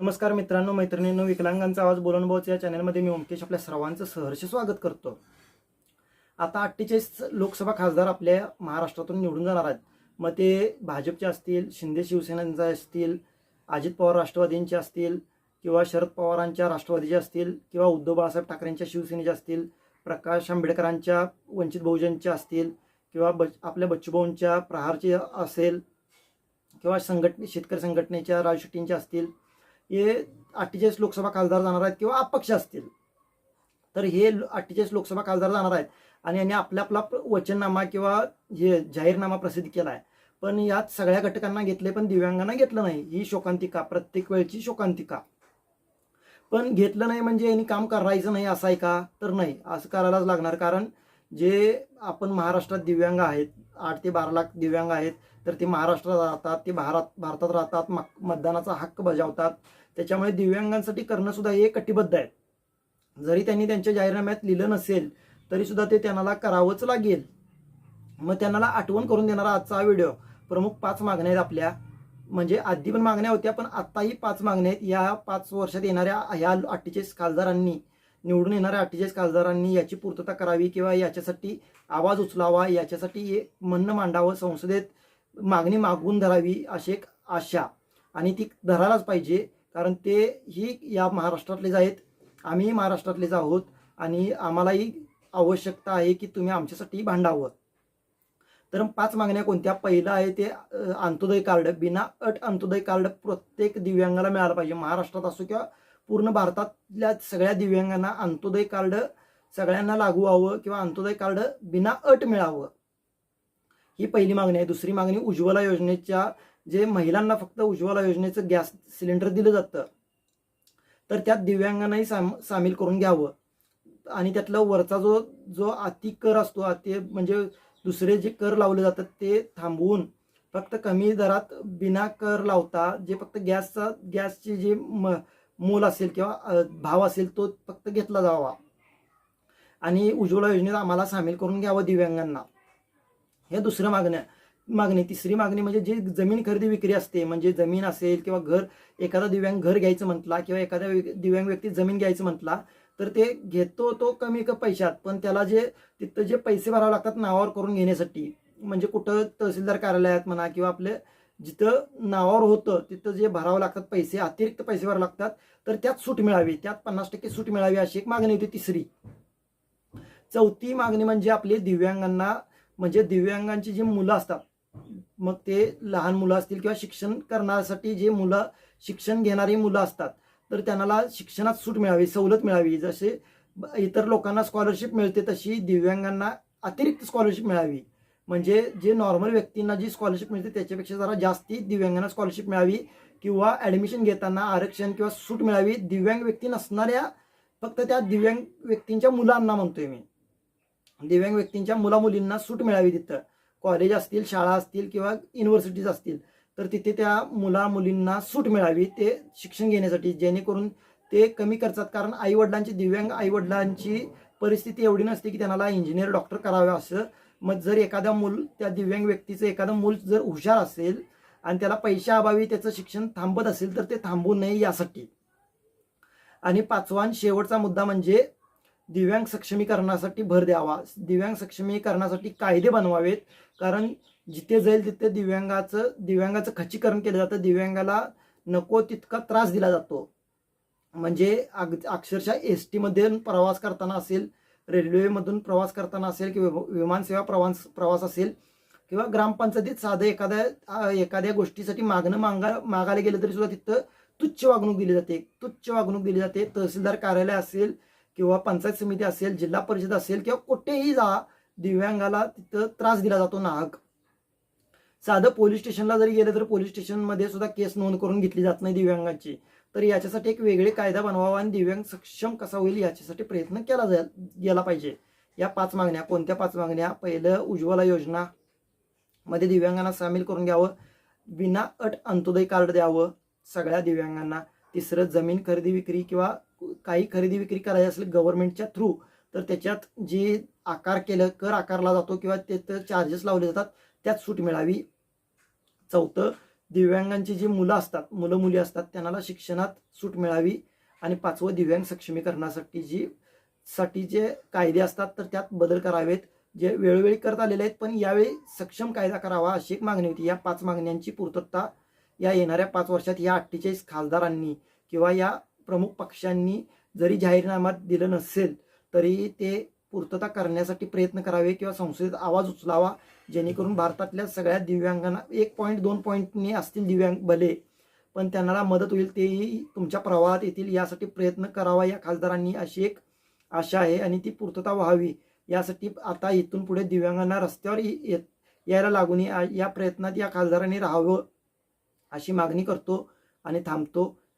नमस्कार मित्रांनो मैत्रिणींनो विकलांगांचा आवाज बोलून भाऊच या चॅनलमध्ये मी ओमकेश आपल्या सर्वांचं सहर्ष स्वागत करतो. आता अठ्ठेचाळीस लोकसभा खासदार आपल्या महाराष्ट्रातून निवडून जाणार आहेत. मग ते भाजपचे असतील शिंदे शिवसेनांचे असतील अजित पवार राष्ट्रवादींचे असतील किंवा शरद पवारांच्या राष्ट्रवादीचे असतील किंवा उद्धव बाळासाहेब ठाकरेंच्या शिवसेनेचे असतील प्रकाश आंबेडकरांच्या वंचित बहुजनच्या असतील किंवा बच आपल्या बच्चूभाऊंच्या प्रहारचे असेल किंवा संघटने शेतकरी संघटनेच्या राजशेट्टींच्या असतील हे अठ्ठेचाळीस लोकसभा खासदार जाणार आहेत किंवा अपक्ष असतील. तर हे अठ्ठेचाळीस लोकसभा खासदार जाणार आहेत. आणि यांनी आपला आपला वचननामा किंवा हे जाहीरनामा प्रसिद्ध केला आहे पण यात सगळ्या घटकांना घेतले पण दिव्यांगांना घेतलं नाही. ही शोकांतिका प्रत्येक वेळची शोकांतिका. पण घेतलं नाही म्हणजे यांनी काम करायचं नाही असं आहे का? तर नाही. असं करायलाच लागणार. कारण जे आपण महाराष्ट्रात दिव्यांग आहेत आठ ते बारा लाख दिव्यांग आहेत तर ते महाराष्ट्रात राहतात ते भारत भारतात राहतात मतदानाचा हक्क बजावतात. त्याच्यामुळे दिव्यांगांसाठी करणं सुद्धा हे कटिबद्ध आहे. जरी त्यांनी त्यांच्या जाहीरनाम्यात लिहिलं नसेल तरी सुद्धा ते त्यांना करावंच लागेल. मग त्यांना आठवण करून देणारा आजचा हा व्हिडिओ प्रमुख पाच मागण्या आहेत आपल्या. म्हणजे आधी पण मागण्या होत्या पण आत्ताही पाच मागण्या आहेत. या पाच वर्षात येणाऱ्या ह्या अठ्ठेचाळीस खासदारांनी निवडून येणाऱ्या अठ्ठेचाळीस खासदारांनी याची पूर्तता करावी किंवा याच्यासाठी आवाज उचलावा याच्यासाठी हे म्हणणं मांडावं संसदेत मागणी मागून धरावी अशी एक आशा. आणि ती धरायलाच पाहिजे. कारण ते ही या महाराष्ट्रातलेच आहेत. आम्ही महाराष्ट्रातलेच आहोत आणि आम्हालाही आवश्यकता आहे की तुम्ही आमच्यासाठी भांडावं. तर पाच मागण्या कोणत्या? पहिलं आहे ते अंत्योदय कार्ड. बिना अट अंत्योदय कार्ड प्रत्येक दिव्यांगाला मिळालं पाहिजे. महाराष्ट्रात असो किंवा पूर्ण भारतातल्या सगळ्या दिव्यांगांना अंत्योदय कार्ड सगळ्यांना लागू व्हावं किंवा अंत्योदय कार्ड बिना अट मिळावं. ही पहिली मागणी आहे. दुसरी मागणी उज्ज्वला योजनेच्या जे महिलांना फक्त उज्ज्वला योजनेचं गॅस सिलेंडर दिलं जातं तर त्यात दिव्यांगांनाही साम सामील करून घ्यावं. आणि त्यातला वरचा जो जो अति कर असतो अति म्हणजे दुसरे जे कर लावले जातात ते थांबवून फक्त कमी दरात बिना कर लावता जे फक्त गॅसचा गॅसचे जे म मोल असेल किंवा भाव असेल तो फक्त घेतला जावा. आणि उज्ज्वला योजनेत आम्हाला सामील करून घ्यावं दिव्यांगांना. हे दुसरं मागण्या. मागणी तिसरी मागणी म्हणजे जी जमीन खरेदी विक्री असते म्हणजे जमीन असेल किंवा घर एखादा दिव्यांग घर घ्यायचं म्हटला किंवा एखाद्या व्यक्- दिव्यांग व्यक्ती जमीन घ्यायचं म्हटला तर ते घेतो तो कमी क पैशात पण त्याला जे तिथं जे पैसे भरावे लागतात नावावर करून घेण्यासाठी म्हणजे कुठं तहसीलदार कार्यालयात म्हणा किंवा आपले जिथं नावावर होतं तिथं जे भरावं लागतात पैसे अतिरिक्त पैसे भरावे लागतात तर त्यात सूट मिळावी त्यात पन्नास टक्के सूट मिळावी अशी एक मागणी होती तिसरी. चौथी मागणी म्हणजे आपली दिव्यांगांना म्हणजे दिव्यांगांची जी मुलं असतात मग ते लहान मुलं असतील किंवा शिक्षण करण्यासाठी जे मुलं शिक्षण घेणारी मुलं असतात तर त्यांना शिक्षणात सूट मिळावी सवलत मिळावी. जसे ब- इतर लोकांना स्कॉलरशिप मिळते तशी दिव्यांगांना अतिरिक्त स्कॉलरशिप मिळावी. म्हणजे जे नॉर्मल व्यक्तींना जी स्कॉलरशिप मिळते त्याच्यापेक्षा जरा जास्ती दिव्यांगांना स्कॉलरशिप मिळावी किंवा ॲडमिशन घेताना आरक्षण किंवा सूट मिळावी. दिव्यांग व्यक्ती नसणाऱ्या फक्त त्या दिव्यांग व्यक्तींच्या मुलांना म्हणतोय मी. दिव्यांग व्यक्तींच्या मुलामुलींना सूट मिळावी तिथं. कॉलेज असतील शाळा असतील किंवा युनिव्हर्सिटीज असतील तर तिथे त्या मुला मुलींना सूट मिळावी ते शिक्षण घेण्यासाठी जेणेकरून ते कमी खर्चात कारण आईवडिलांची दिव्यांग आईवडिलांची परिस्थिती एवढी नसते की त्यांना इंजिनियर डॉक्टर करावे असं. मग जर एखादा मूल त्या दिव्यांग व्यक्तीचं एखादं मूल जर हुशार असेल आणि त्याला पैशाअभावी त्याचं शिक्षण थांबत असेल तर ते थांबू नये यासाठी. आणि पाचवा शेवटचा मुद्दा म्हणजे दिव्यांग सक्षमीकरणासाठी भर द्यावा. दिव्यांग सक्षमीकरणासाठी कायदे बनवावेत. कारण जिथे जाईल तिथे दिव्यांगाचं दिव्यांगाचं खच्चीकरण केलं जातं. दिव्यांगाला नको तितका त्रास दिला जातो. म्हणजे अग अक्षरशः एस टीमध्ये प्रवास करताना असेल रेल्वेमधून प्रवास करताना असेल किंवा विमानसेवा प्रवास प्रवास असेल किंवा ग्रामपंचायतीत साधं एखाद्या एखाद्या गोष्टीसाठी मागणं मागा मागायला गेलं तरी सुद्धा तिथं तुच्छ वागणूक दिली जाते. तुच्छ वागणूक दिली जाते. तहसीलदार कार्यालय असेल किंवा पंचायत समिती असेल जिल्हा परिषद असेल किंवा कुठेही जा दिव्यांगाला तिथं त्रास दिला जातो नाहक. साधं पोलीस स्टेशनला जरी गेलं तर पोलीस स्टेशनमध्ये सुद्धा केस नोंद करून घेतली जात नाही दिव्यांगाची. तर याच्यासाठी एक वेगळे कायदा बनवावा आणि दिव्यांग सक्षम कसा होईल याच्यासाठी प्रयत्न केला जा गेला पाहिजे. या पाच मागण्या कोणत्या पाच मागण्या? पहिलं उज्ज्वला योजना मध्ये दिव्यांगांना सामील करून घ्यावं. विना अट अंत्योदय कार्ड द्यावं सगळ्या दिव्यांगांना. तिसरं जमीन खरेदी विक्री किंवा काही खरेदी विक्री करायची असेल गव्हर्नमेंटच्या थ्रू तर त्याच्यात जी आकार केलं कर आकारला जातो किंवा त्याचं चार्जेस लावले जातात त्यात सूट मिळावी. चौथं दिव्यांगांची जी मुलं असतात मुलं मुली असतात त्यांना शिक्षणात सूट मिळावी. आणि पाचवं दिव्यांग सक्षमीकरणासाठी जी साठी जे कायदे असतात तर त्यात बदल करावेत. जे वेळोवेळी करत आलेले आहेत पण यावेळी सक्षम कायदा करावा अशी एक मागणी होती. या पाच मागण्यांची पूर्तता या येणाऱ्या पाच वर्षात या अठ्ठेचाळीस खासदारांनी किंवा या प्रमुख पक्षांनी जरी जाहीरनाम्यात दिलं नसेल तरी ते पूर्तता करण्यासाठी प्रयत्न करावे किंवा संसदेत आवाज उचलावा जेणेकरून भारतातल्या सगळ्या दिव्यांगांना एक पॉईंट दोन पॉईंटने असतील दिव्यांग भले पण त्यांना मदत होईल तेही तुमच्या प्रवाहात येतील यासाठी प्रयत्न करावा या खासदारांनी अशी एक आशा आहे आणि ती पूर्तता व्हावी यासाठी आता इथून पुढे दिव्यांगांना रस्त्यावर ये- येत यायला लागून या प्रयत्नात या खासदारांनी राहावं अशी मागणी करतो आणि थांबतो.